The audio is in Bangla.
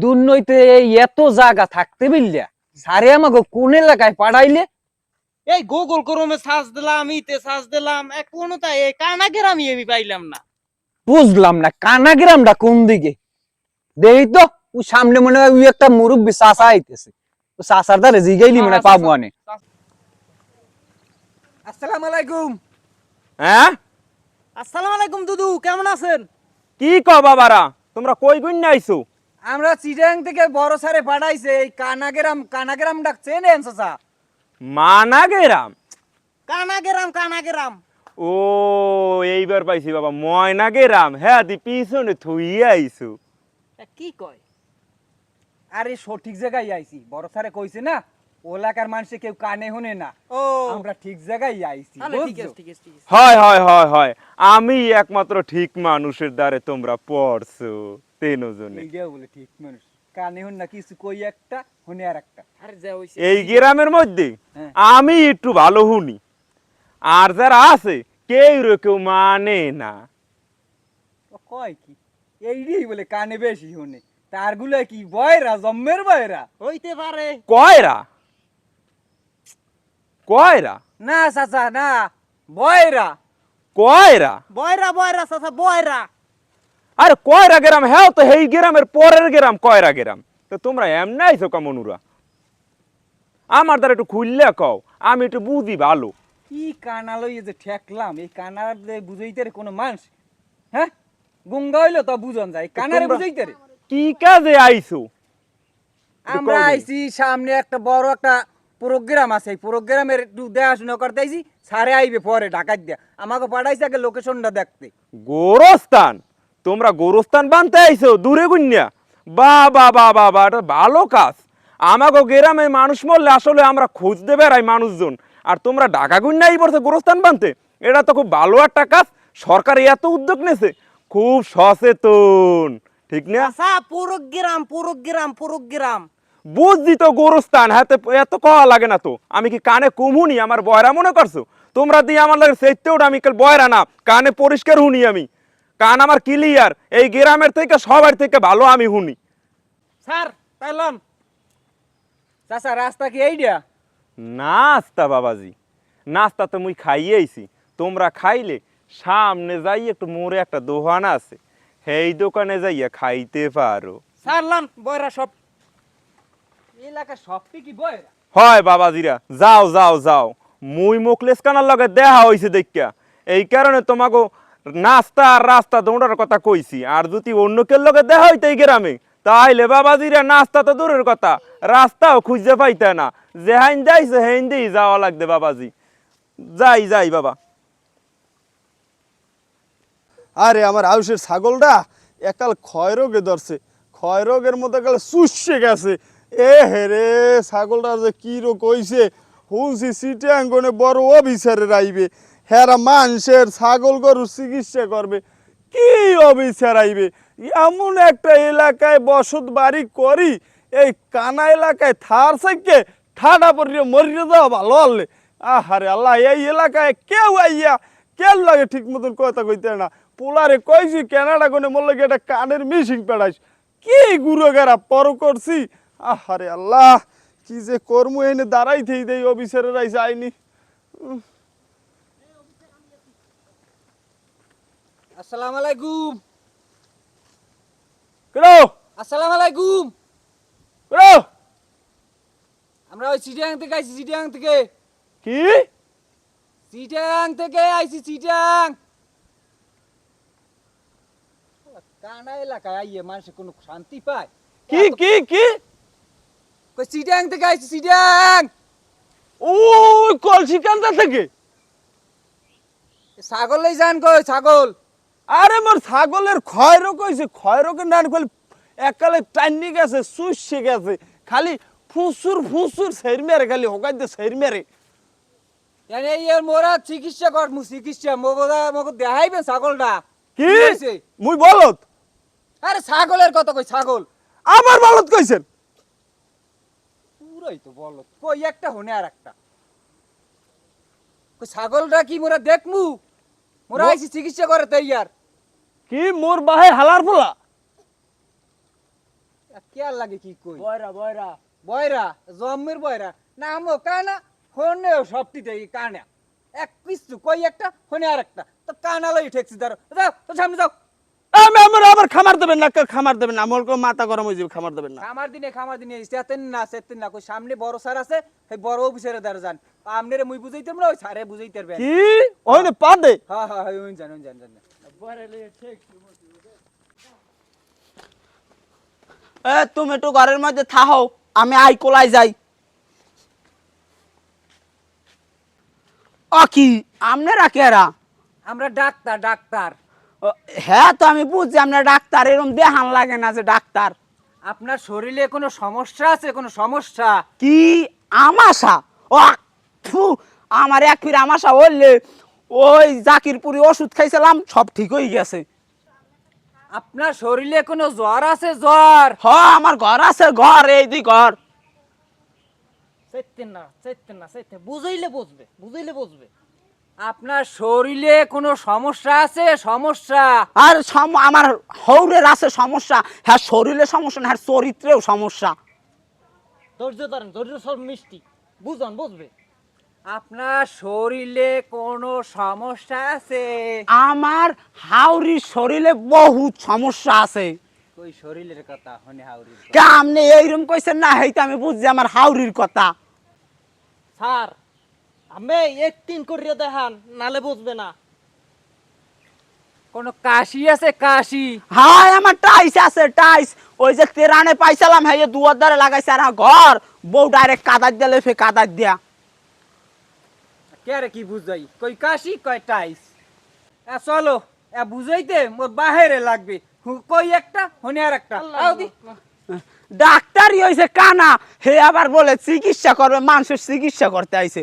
দুর্নইতে এত জায়গা থাকতে বিল্লা। সারে আমাকে কোন এলাকায় পাঠাইলে এই গুগল ক্রোমে সার্চ দিলাম ইতে সার্চ দিলাম এক কোনো তাই এই কানা গ্রামই আমি পাইলাম না। বুঝলাম না কানা গ্রামটা কোন দিকে? দেখি তো ও সামনে মনে হয় ওই একটা মুরব্বী চাষা আইতেছে। ও চাষার দ্বারে জিগাইলি মনে হয় পাবো আনে। আসসালামু আলাইকুম। হ্যাঁ? আসসালামু আলাইকুম দুদু কেমন আছেন? কি কও বাবারা তোমরা কই গুণ আইছো? আমরা চিটাং থেকে বড় সারে পাঠাইছে এই কানাগেরাম কানাগেরাম ডাকছে নেন চাচা মানাগেরাম? কানাগেরাম কানাগেরাম। কানা গ্রাম ও এইবার পাইছি বাবা ময়না গেরাম হ্যাঁ দি পিছনে থুইয়ে আইছো কি কয়? আরে সঠিক জায়গায় আইছি বড় সারে কইছে না ও এলাকার মানুষে কেউ কানে শুনে না। ও। আমরা ঠিক জায়গায় আইছি হয় হয় হয় হয়। আমি একমাত্র ঠিক মানুষের দ্বারে তোমরা পড়ছো এইটাও বলে ঠিক মানুষ। কানে না কিছু কই একটা শুনে আর একটা। আরে যা হইছে এই গ্রামের মধ্যে হ্যাঁ। আমি একটু ভালো শুনি। আর যারা আছে কেউ রে কেউ মানে না। কয় কি? এইটাই বলে কানে বেশি শুনে। তারগুলো কি বয়রা জম্মের বয়রা? হইতে পারে। কয়রা? কয়রা? না চাচা না বয়রা। কয়রা? বয়রা বয়রা সাথে বয়রা। আরে কয়রা গ্রাম? হ্যাঁ তো এই গ্রামের পরের গ্রাম কয়রা গ্রাম? তো তোমরা এমনি আইছো কামনুরা আমার দ্বারা একটু খুললে কও আমি একটু বুঝি ভালো। কি কানা লই যে ঠেকলাম এই কানার বুঝাইতে রে কোনো মানুষ? হ্যাঁ? গুঙ্গা হইল তো বুঝন যায় কানারে বুঝাইতে রে। কি কাজে আইছো? আমরা আইছি সামনে একটা বড় একটা প্রোগ্রাম আছে এই প্রোগ্রামের একটু দেখাশোনা করতে আইছি সারে আইবে পরে ঢাকার দিয়া। আমাকে পাঠাইছে আগে লোকেশনটা দেখতে। গোরস্থান? তোমরা গোরস্থান বানতে আইছো? দূরে গুন্যা বা বা বা বা বা এটা ভালো কাজ। আমাকে গ্রামে মানুষ মরলে আসলে আমরা খুঁজতে বেড়াই মানুষজন। আর তোমরা ঢাকা গুন্যা এই পড়ছে গোরস্থান বানতে? এটা তো খুব ভালো একটা কাজ। সরকার এত উদ্যোগ নেছে। খুব সচেতন। ঠিক না? আচ্ছা পুরো গ্রাম পুরো গ্রাম পুরো গ্রাম বুঝছি তো গোরস্থান হাতে এত কওয়া লাগে না তো। আমি কি কানে কুমুনি আমার বয়রা মনে করছ? তোমরা দিয়ে আমার লাগে সেতে ওটা আমি কাল বয়রা না কানে পরিষ্কার হুনি আমি। কান আমার ক্লিয়ার এই গ্রামের থেকে সবার থেকে ভালো আমি হুনি। স্যার তাইলাম চাচা রাস্তা কি এইটা নাস্তা বাবাজি। নাস্তা তো মুই খাইয়েছি তোমরা খাইলে সামনে যাই একটু মোড়ে একটা দোকান আছে। সেই দোকানে যাইয়া খাইতে পারো। সারলাম বয়রা সব এলাকা সবটি কি বয়রা? হয় বাবাজিরা। যাও যাও যাও। মুই মুখলেস কানার লগে দেখা হইছে দেখা এই কারণে তোমাকে নাস্তা আর রাস্তা দৌড়ার কথা কইছি। আর যদি অন্য কেউ লগে দেখা হইতে এই গ্রামে তাইলে বাবাজিরা নাস্তা তো দূরের কথা। রাস্তাও খুঁজতে পাইতে না। যে হাইন যাইছে হেন দিয়েই যাওয়া লাগবে বাবাজি। যাই যাই বাবা। আরে আমার আউসের ছাগলটা একাল ক্ষয় রোগে ধরছে। ক্ষয় রোগের মতো একাল চুষে গেছে। এ হে রে, ছাগলটা যে কি রোগ হইছে? হুলছি সিটে আঙ্গনে বড় অফিসারে আইবে। হেরা মানুষের ছাগল গরুর চিকিৎসা করবে। কি অফিসার আইবে? এমন একটা এলাকায় বসত বাড়ি করি, এই কানা এলাকায় থার সাইকে ঠাডা পড়িয়ে মরিয়ে দেওয়া ভালো হলে। আহারে আল্লাহ, এই এলাকায় কেউ আইয়া কেন লাগে ঠিক মতন কথা কইতে না? পোলারে কইছি, কেনাডা কোনে মল্লে একটা কানের মিশিং পেড়াইছ কি গুরু গেরা পর করছি আহারে আল্লাহ কি যে কর্ম এনে দাঁড়াই থেই দেই অফিসারের আইসে আইনি। আসসালামু আলাইকুম। কেডো আসসালামু আলাইকুম। কেডো আমরা ওই চিটাং থেকে আইছি চিটাং থেকে। কি? চিটাং থেকে আইছি চিটাং কানা এলাকায় আইয়ে মানুষে কোনো শান্তি পায়। কি কি কি? কই চিটাং থেকে আইছি চিটাং ওই কলসিকান্দা থেকে? ছাগল লই যান কই ছাগল। আরে মোর ছাগলের হয়েছে ক্ষয় রোগের নান খালি এককালে টাইনি গেছে সুইসে গেছে খালি ফুসুর ফুসুর সের মেরে খালি হোকাই দিয়ে সের মেরে। এনে এর মোরা চিকিৎসা কর মু চিকিৎসা মগদা মগ দেখাইবেন ছাগলটা। কি? মুই বলত? আরে ছাগলের কথা কই ছাগল। আমার বলত কইছেন? পুরাই তো বলো কই একটা হনে আর একটা ছাগলটা কি মোরা দেখমু? মোরা আইছি চিকিৎসা করে কি মোর বাহে হালার পোলা কেয়ার লাগে কি কই? বয়রা বয়রা। বয়রা জম্মের বয়রা। না আমো কানা হনেও সবটিতে কানা। এক কিছু কই একটা হনে আর একটা তো কানা লই ঠেকছি ধরো। যাও তো সামনে যাও। আমার আবার খামার দেবেন না খামার দেবেন না। আমার মাথা গরম হয়ে যাবে খামার দেবেন না। খামার দিনে খামার দিনে সেতেন না সেতেন না। কই সামনে বড় স্যার আছে সেই বড় অফিসারে দ্বারা যান। আমনেরে মুই না ওই স্যারে বুঝাইতে পারবেন কি? ওই না পা দে হ্যাঁ হ্যাঁ হ্যাঁ ওই জান ওই জান জান বয়রা লয়ে ঠিক এ তুমি একটু ঘরের মধ্যে থাহো আমি আই কোলাই যাই। কি? কেরা আমরা ডাক্তার ডাক্তার। হ্যাঁ তো আমি বুঝছি আপনার ডাক্তার এরকম দেহান লাগে না যে ডাক্তার। আপনার শরীরে কোনো সমস্যা আছে? কোনো সমস্যা? কি? আমাশা? ও আমার এক ফির আমাশা হইলে ওই জাকিরপুরি ওষুধ খাইছিলাম সব ঠিক হয়ে গেছে। আপনার শরীরে কোনো জ্বর আছে? জ্বর! হ আমার ঘর আছে ঘর এই দি ঘর। চাইতেন না চাইতেন না চাইতেন বুঝাইলে বুঝবে বুঝাইলে বুঝবে। আপনার শরীরে কোনো সমস্যা আছে? সমস্যা? আর সম- আমার হৌরের আছে সমস্যা। হ্যাঁ শরীরে সমস্যা না হ্যাঁ চরিত্রেও সমস্যা। ধৈর্য ধরেন ধৈর্য সব মিষ্টি। বুঝন বুঝবে? আপনার শরীরে কোনো সমস্যা আছে? আমার হাওরির শরীরে বহুত সমস্যা আছে। ওই শরীরের কথা? হনে হাউরি কে আপনি এইরকম কইছেন না? হেইতে আমি বুঝছি আমার হাউরির কথা। স্যার আমি একদিন করিয়া দেখান নালে বুঝবে না। কোনো কাশি আছে কাশি? হাই আমার টাইস আছে টাইস। ওই যে তেরানে পাইছিলাম হ্যাঁ দুয়ার দ্বারে লাগাইছে আর ঘর। বউ ডাইরেক্ট কাদার দিলে ফে কাদার দিয়া। কে রে কি বুঝাই? কই কাশি কয় টাইস? এ চলো এ বুঝাইতে মোর বাহিরে লাগবে। কই একটা হনে আর একটা। আও দি ডাক্তারই হয়েছে কানা। হে আবার বলে চিকিৎসা করবে মানুষের চিকিৎসা করতে আইছে।